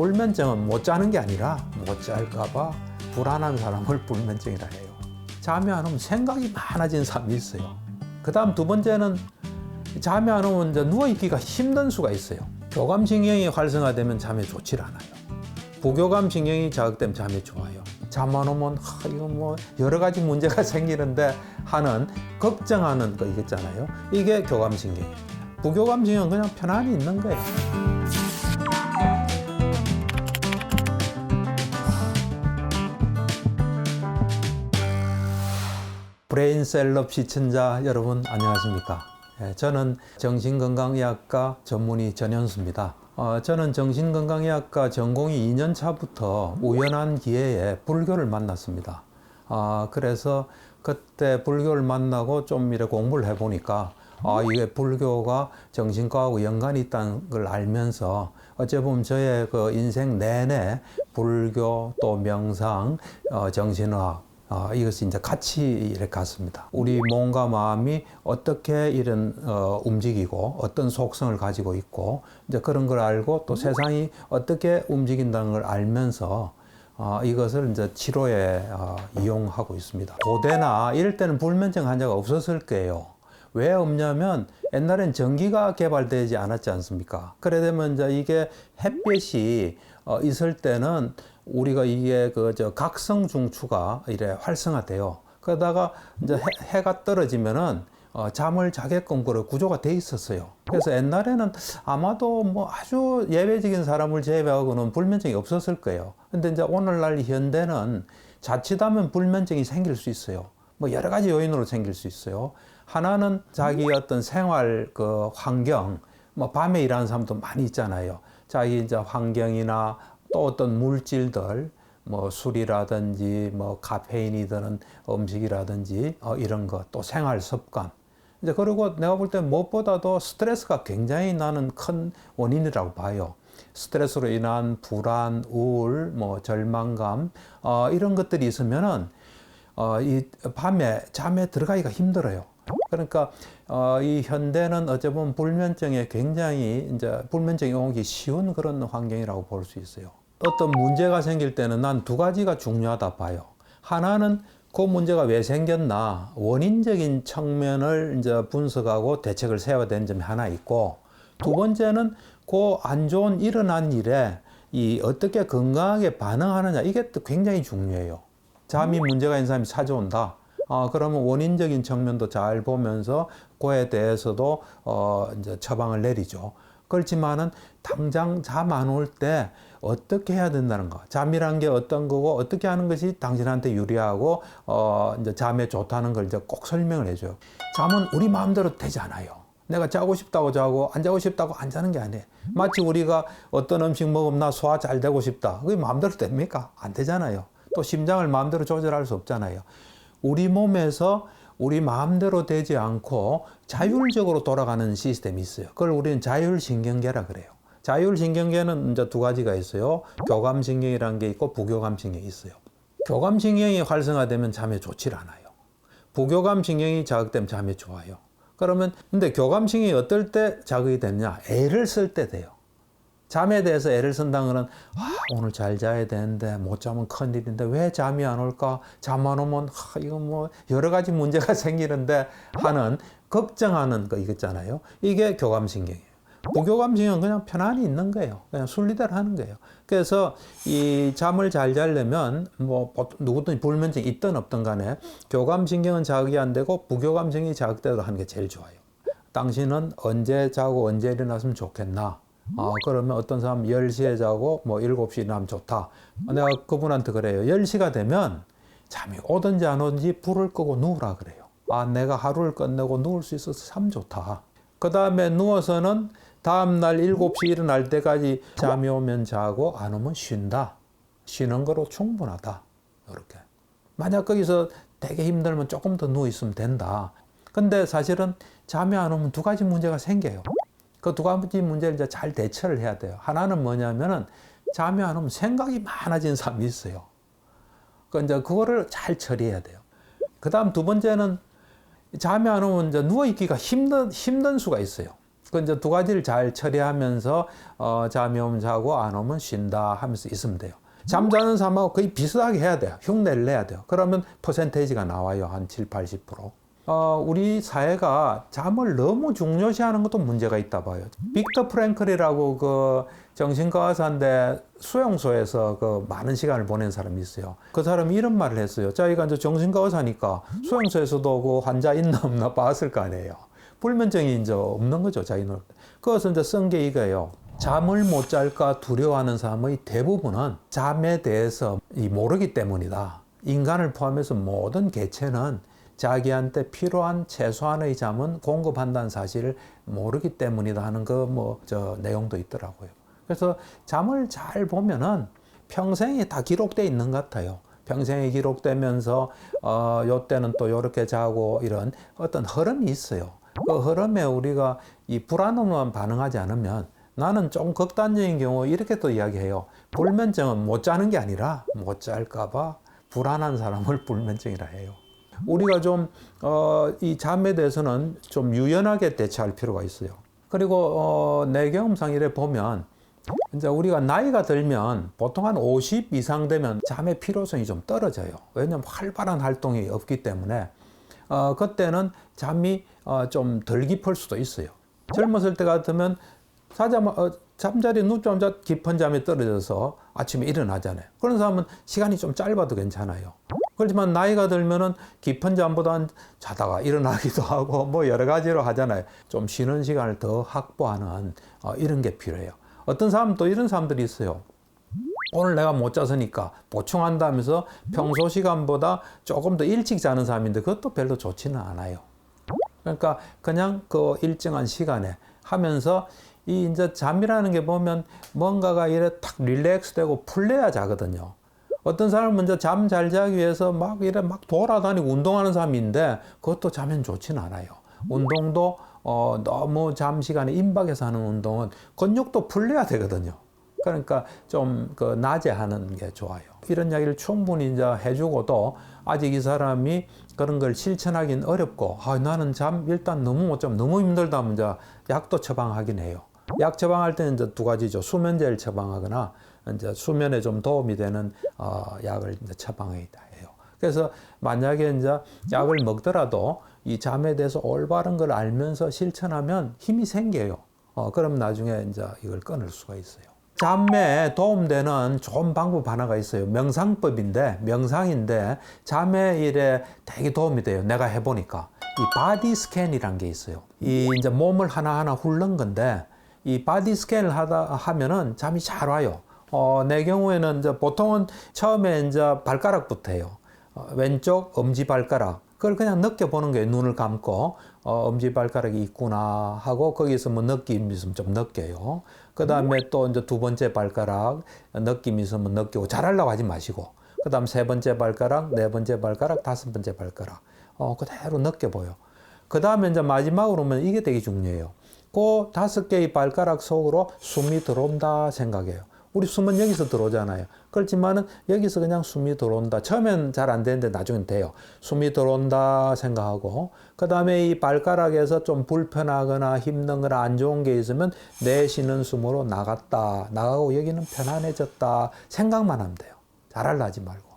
불면증은 못 자는 게 아니라 못 잘까봐 불안한 사람을 불면증이라 해요. 잠이 안 오면 생각이 많아진 사람이 있어요. 그 다음 두 번째는 잠이 안 오면 이제 누워있기가 힘든 수가 있어요. 교감신경이 활성화되면 잠이 좋질 않아요. 부교감신경이 자극되면 잠이 좋아요. 잠 안 오면 하, 이거 뭐 여러 가지 문제가 생기는데 하는 걱정하는 거 있잖아요. 이게 교감신경이에요. 부교감신경은 그냥 편안히 있는 거예요. 브레인셀럽 시청자 여러분 안녕하십니까? 예, 저는 정신건강의학과 전문의 전현수입니다. 어, 저는 정신건강의학과 전공이 2년 차부터 우연한 기회에 불교를 만났습니다. 아, 그래서 그때 불교를 만나고 좀 이렇게 공부를 해보니까 아, 이게 불교가 정신과하고 연관이 있다는 걸 알면서 어찌 보면 저의 그 인생 내내 불교 또 명상, 어, 정신의학 어, 이것이 이제 같이 이렇게 갔습니다. 우리 몸과 마음이 어떻게 이런 어, 움직이고 어떤 속성을 가지고 있고 이제 그런 걸 알고 또 세상이 어떻게 움직인다는 걸 알면서 어, 이것을 이제 치료에 어, 이용하고 있습니다. 고대나 이럴 때는 불면증 환자가 없었을 거예요. 왜 없냐면 옛날엔 전기가 개발되지 않았지 않습니까? 그래 되면 이제 이게 햇빛이 어, 있을 때는 우리가 이게 그 저 각성 중추가 이래 활성화돼요. 그러다가 이제 해, 가 떨어지면은 어, 잠을 자게끔 그런 구조가 돼 있었어요. 그래서 옛날에는 아마도 뭐 아주 예외적인 사람을 제외하고는 불면증이 없었을 거예요. 근데 이제 오늘날 현대는 자칫하면 불면증이 생길 수 있어요. 뭐 여러 가지 요인으로 생길 수 있어요. 하나는 자기 어떤 생활 그 환경, 뭐 밤에 일하는 사람도 많이 있잖아요. 자기 이제 환경이나 또 어떤 물질들, 뭐 술이라든지 뭐 카페인이 드는 음식이라든지 어, 이런 것, 또 생활 습관. 이제 그리고 내가 볼 때 무엇보다도 스트레스가 굉장히 나는 큰 원인이라고 봐요. 스트레스로 인한 불안, 우울, 뭐 절망감 어, 이런 것들이 있으면은 어, 이 밤에 잠에 들어가기가 힘들어요. 그러니까 어, 이 현대는 어찌 보면 불면증에 굉장히 이제 불면증이 오기 쉬운 그런 환경이라고 볼 수 있어요. 어떤 문제가 생길 때는 난 두 가지가 중요하다 봐요. 하나는 그 문제가 왜 생겼나 원인적인 측면을 이제 분석하고 대책을 세워야 되는 점이 하나 있고 두 번째는 그 안 좋은 일어난 일에 이 어떻게 건강하게 반응하느냐 이게 또 굉장히 중요해요. 잠이 문제가 있는 사람이 찾아온다. 아, 그러면 원인적인 측면도 잘 보면서 그에 대해서도 어, 이제 처방을 내리죠. 그렇지만은 당장 잠 안 올 때 어떻게 해야 된다는 거. 잠이란 게 어떤 거고 어떻게 하는 것이 당신한테 유리하고 어, 이제 잠에 좋다는 걸 이제 꼭 설명을 해줘요. 잠은 우리 마음대로 되지 않아요. 내가 자고 싶다고 자고 안 자고 싶다고 안 자는 게 아니에요. 마치 우리가 어떤 음식 먹으면 나 소화 잘 되고 싶다. 그게 마음대로 됩니까? 안 되잖아요. 또 심장을 마음대로 조절할 수 없잖아요. 우리 몸에서 우리 마음대로 되지 않고 자율적으로 돌아가는 시스템이 있어요. 그걸 우리는 자율신경계라 그래요. 자율신경계는 이제 두 가지가 있어요. 교감신경이라는 게 있고 부교감신경이 있어요. 교감신경이 활성화되면 잠에 좋질 않아요. 부교감신경이 자극되면 잠에 좋아요. 그러면 근데 교감신경이 어떨 때 자극이 되느냐? 애를 쓸 때 돼요. 잠에 대해서 애를 쓴다는 아, 오늘 잘 자야 되는데 못 자면 큰일인데 왜 잠이 안 올까? 잠 안 오면 아, 이거 뭐 여러 가지 문제가 생기는데 하는 걱정하는 거 있잖아요. 이게 교감신경이에요. 부교감신경은 그냥 편안히 있는 거예요. 그냥 순리대로 하는 거예요. 그래서 이 잠을 잘 자려면 뭐 누구든 불면증이 있든 없든 간에 교감신경은 자극이 안 되고 부교감신경이 자극되도록 하는 게 제일 좋아요. 당신은 언제 자고 언제 일어났으면 좋겠나? 아, 그러면 어떤 사람 10시에 자고 뭐 7시에 일어나면 좋다. 내가 그분한테 그래요. 10시가 되면 잠이 오든지 안 오든지 불을 끄고 누우라 그래요. 아, 내가 하루를 끝내고 누울 수 있어서 참 좋다. 그 다음에 누워서는 다음날 7시 일어날 때까지 잠이 오면 자고 안 오면 쉰다. 쉬는 거로 충분하다. 이렇게. 만약 거기서 되게 힘들면 조금 더 누워 있으면 된다. 근데 사실은 잠이 안 오면 두 가지 문제가 생겨요. 그 두 가지 문제를 이제 잘 대처를 해야 돼요. 하나는 뭐냐면은 잠이 안 오면 생각이 많아진 사람이 있어요. 그 이제 그거를 잘 처리해야 돼요. 그 다음 두 번째는 잠이 안 오면 이제 누워 있기가 힘든 힘든 수가 있어요. 그 이제 두 가지를 잘 처리하면서 어, 잠이 오면 자고 안 오면 쉰다 하면서 있으면 돼요. 잠자는 사람하고 거의 비슷하게 해야 돼요. 흉내를 내야 돼요. 그러면 퍼센테이지가 나와요. 한 7, 80%. 어, 우리 사회가 잠을 너무 중요시하는 것도 문제가 있다 봐요. 빅터 프랭클이라고 그 정신과 의사인데 수용소에서 그 많은 시간을 보낸 사람이 있어요. 그 사람이 이런 말을 했어요. 자기가 이제 정신과 의사니까 수용소에서도 그 환자 있나 없나 봤을 거 아니에요. 불면증이 이제 없는 거죠, 자기는. 그것은 이제 쓴게 이거예요. 잠을 못 잘까 두려워하는 사람의 대부분은 잠에 대해서 이 모르기 때문이다. 인간을 포함해서 모든 개체는 자기한테 필요한 최소한의 잠은 공급한다는 사실을 모르기 때문이다 하는 그 뭐 저 내용도 있더라고요. 그래서 잠을 잘 보면은 평생이 다 기록돼 있는 것 같아요. 평생이 기록되면서 어 요때는 또 요렇게 자고 이런 어떤 흐름이 있어요. 그 흐름에 우리가 이 불안함만 반응하지 않으면 나는 좀 극단적인 경우 이렇게 또 이야기해요. 불면증은 못 자는 게 아니라 못 잘까봐 불안한 사람을 불면증이라 해요. 우리가 좀, 어, 이 잠에 대해서는 좀 유연하게 대처할 필요가 있어요. 그리고, 어, 내 경험상 이래 보면, 이제 우리가 나이가 들면 보통 한 50 이상 되면 잠의 필요성이 좀 떨어져요. 왜냐면 활발한 활동이 없기 때문에, 어, 그때는 잠이 어, 좀 덜 깊을 수도 있어요. 젊었을 때 같으면 사자, 어, 잠자리 눕자마자 깊은 잠에 떨어져서 아침에 일어나잖아요. 그런 사람은 시간이 좀 짧아도 괜찮아요. 그렇지만 나이가 들면은 깊은 잠보다 자다가 일어나기도 하고 뭐 여러 가지로 하잖아요. 좀 쉬는 시간을 더 확보하는 어, 이런 게 필요해요. 어떤 사람은 또 이런 사람들이 있어요. 오늘 내가 못 자서니까 보충한다면서 평소 시간보다 조금 더 일찍 자는 사람인데 그것도 별로 좋지는 않아요. 그러니까 그냥 그 일정한 시간에 하면서 이 이제 잠이라는 게 보면 뭔가가 이래 탁 릴렉스 되고 풀려야 자거든요. 어떤 사람은 먼저 잠잘 자기 위해서 막 이래 막 돌아다니고 운동하는 사람인데 그것도 자면 좋지는 않아요. 운동도 어 너무 잠 시간에 임박해서 하는 운동은 근육도 풀려야 되거든요. 그러니까 좀 그 낮에 하는 게 좋아요. 이런 이야기를 충분히 이제 해주고도 아직 이 사람이 그런 걸 실천하기는 어렵고 아, 나는 잠 일단 너무 못 잠, 너무 힘들다 하면 이제 약도 처방하긴 해요. 약 처방할 때는 이제 두 가지죠. 수면제를 처방하거나 이제 수면에 좀 도움이 되는 어, 약을 이제 처방해야 해요. 그래서 만약에 이제 약을 먹더라도 이 잠에 대해서 올바른 걸 알면서 실천하면 힘이 생겨요. 어, 그럼 나중에 이제 이걸 끊을 수가 있어요. 잠에 도움되는 좋은 방법 하나가 있어요. 명상법인데, 명상인데, 잠에 일에 되게 도움이 돼요. 내가 해보니까. 이 바디 스캔이란 게 있어요. 이 이제 몸을 하나하나 훑는 건데, 이 바디 스캔을 하다 하면은 잠이 잘 와요. 어, 내 경우에는 이제 보통은 처음에 이제 발가락부터 해요. 어, 왼쪽 엄지 발가락. 그걸 그냥 느껴보는 거예요. 눈을 감고, 어, 엄지 발가락이 있구나 하고, 거기서 뭐 느낌이 있으면 좀 느껴요. 그 다음에 또 이제 두 번째 발가락, 느낌이 있으면 느끼고, 잘하려고 하지 마시고, 그 다음 세 번째 발가락, 네 번째 발가락, 다섯 번째 발가락. 어, 그대로 느껴보여. 그 다음에 이제 마지막으로 오면 이게 되게 중요해요. 그 다섯 개의 발가락 속으로 숨이 들어온다 생각해요. 우리 숨은 여기서 들어오잖아요. 그렇지만은 여기서 그냥 숨이 들어온다. 처음엔 잘 안 되는데 나중엔 돼요. 숨이 들어온다 생각하고 그 다음에 이 발가락에서 좀 불편하거나 힘든 거나 안 좋은 게 있으면 내쉬는 숨으로 나갔다. 나가고 여기는 편안해졌다. 생각만 하면 돼요. 잘할라 하지 말고.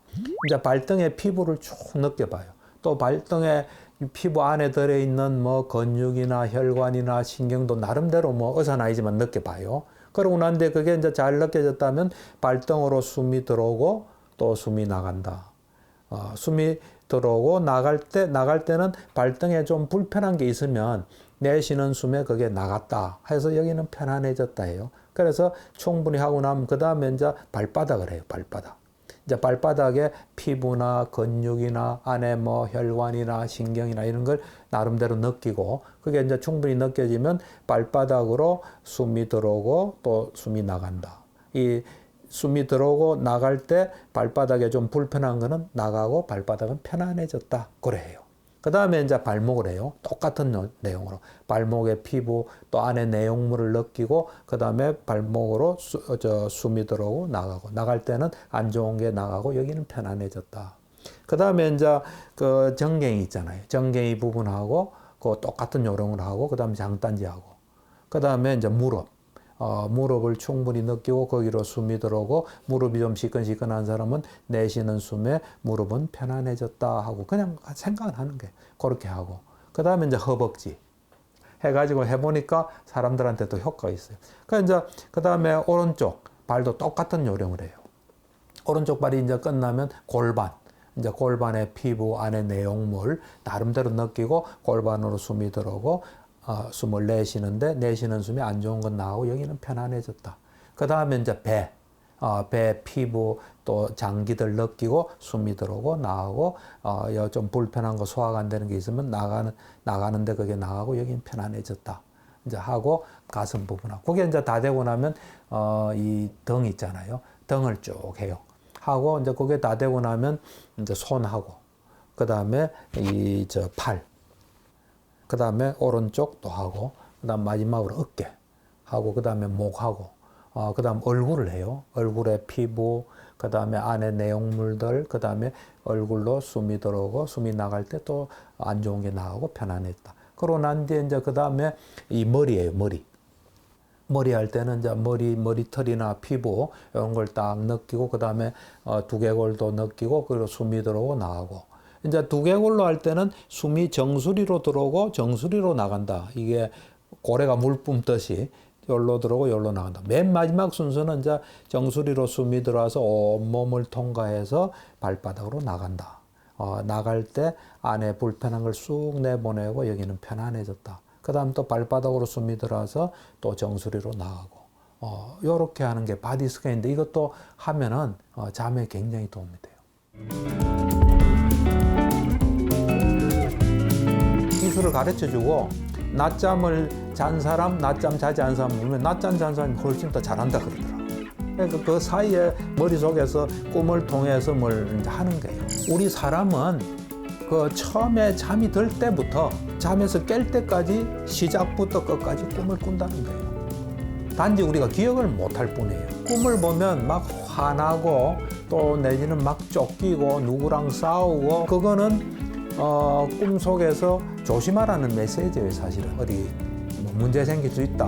이제 발등의 피부를 쭉 느껴봐요. 또 발등에 피부 안에 들어있는 뭐 근육이나 혈관이나 신경도 나름대로 뭐 어사나이지만 느껴봐요. 그러고 난 뒤에 그게 이제 잘 느껴졌다면 발등으로 숨이 들어오고 또 숨이 나간다. 어, 숨이 들어오고 나갈 때 나갈 때는 발등에 좀 불편한 게 있으면 내쉬는 숨에 그게 나갔다. 해서 여기는 편안해졌다 해요. 그래서 충분히 하고 나면 그 다음에 이제 발바닥을 해요. 발바닥. 이제 발바닥에 피부나 근육이나 안에 뭐 혈관이나 신경이나 이런 걸 나름대로 느끼고 그게 이제 충분히 느껴지면 발바닥으로 숨이 들어오고 또 숨이 나간다. 이 숨이 들어오고 나갈 때 발바닥에 좀 불편한 거는 나가고 발바닥은 편안해졌다. 그래요. 그 다음에 이제 발목을 해요. 똑같은 내용으로. 발목의 피부 또 안에 내용물을 느끼고 그 다음에 발목으로 수, 어, 저 숨이 들어오고 나가고 나갈 때는 안 좋은 게 나가고 여기는 편안해졌다. 그 다음에 이제 그 정갱이 있잖아요. 정갱이 부분하고 그 똑같은 요령을 하고 그 다음에 장단지하고 그 다음에 이제 무릎. 어, 무릎을 충분히 느끼고 거기로 숨이 들어오고 무릎이 좀 시큰시큰한 사람은 내쉬는 숨에 무릎은 편안해졌다 하고 그냥 생각을 하는 게 그렇게 하고 그 다음에 이제 허벅지 해가지고 해보니까 사람들한테도 효과가 있어요. 그 이제 그 다음에 오른쪽 발도 똑같은 요령을 해요. 오른쪽 발이 이제 끝나면 골반. 이제 골반의 피부 안에 내용물 나름대로 느끼고 골반으로 숨이 들어오고 어, 숨을 내쉬는데 내쉬는 숨이 안 좋은 건 나오고 여기는 편안해졌다. 그 다음에 이제 배. 어, 배 피부 또 장기들 느끼고 숨이 들어오고 나가고 어, 여좀 불편한 거 소화가 안 되는 게 있으면 나가는 나가는데 그게 나가고 여기는 편안해졌다. 이제 하고 가슴 부분하고 그게 이제 다 되고 나면 어, 이 등 있잖아요. 등을 쭉 해요. 하고 이제 그게 다 되고 나면 이제 손하고 그 다음에 이 저 팔, 그 다음에 오른쪽 또 하고 그 다음 마지막으로 어깨 하고 그 다음에 목하고 어, 그 다음 얼굴을 해요. 얼굴의 피부 그 다음에 안에 내용물들 그 다음에 얼굴로 숨이 들어오고 숨이 나갈 때 또 안 좋은 게 나가고 편안했다. 그러고 난 뒤에 이제 그 다음에 이 머리예요 머리. 머리 할 때는 이제 머리 머리털이나 피부 이런 걸 딱 느끼고 그 다음에 어, 두개골도 느끼고 그리고 숨이 들어오고 나가고 이제 두개골로 할 때는 숨이 정수리로 들어오고 정수리로 나간다 이게 고래가 물 뿜듯이 열로 들어오고 열로 나간다 맨 마지막 순서는 이제 정수리로 숨이 들어와서 온 몸을 통과해서 발바닥으로 나간다 어, 나갈 때 안에 불편한 걸 쑥 내보내고 여기는 편안해졌다. 그 다음 또 발바닥으로 숨이 들어와서 또 정수리로 나가고, 어, 요렇게 하는 게 바디 스캔인데 이것도 하면은 어, 잠에 굉장히 도움이 돼요. 가르쳐 주고, 낮잠을 잔 사람, 낮잠 자지 않은 사람 보면 낮잠 잔 사람이 훨씬 더 잘한다 그러더라고요. 그러니까 그 사이에 머릿속에서 꿈을 통해서 뭘 하는 거예요. 우리 사람은 그 처음에 잠이 들 때부터 잠에서 깰 때까지 시작부터 끝까지 꿈을 꾼다는 거예요. 단지 우리가 기억을 못할 뿐이에요. 꿈을 보면 막 화나고 또 내지는 막 쫓기고 누구랑 싸우고 그거는 어, 꿈 속에서 조심하라는 메시지예요, 사실은. 어디 뭐 문제 생길 수 있다.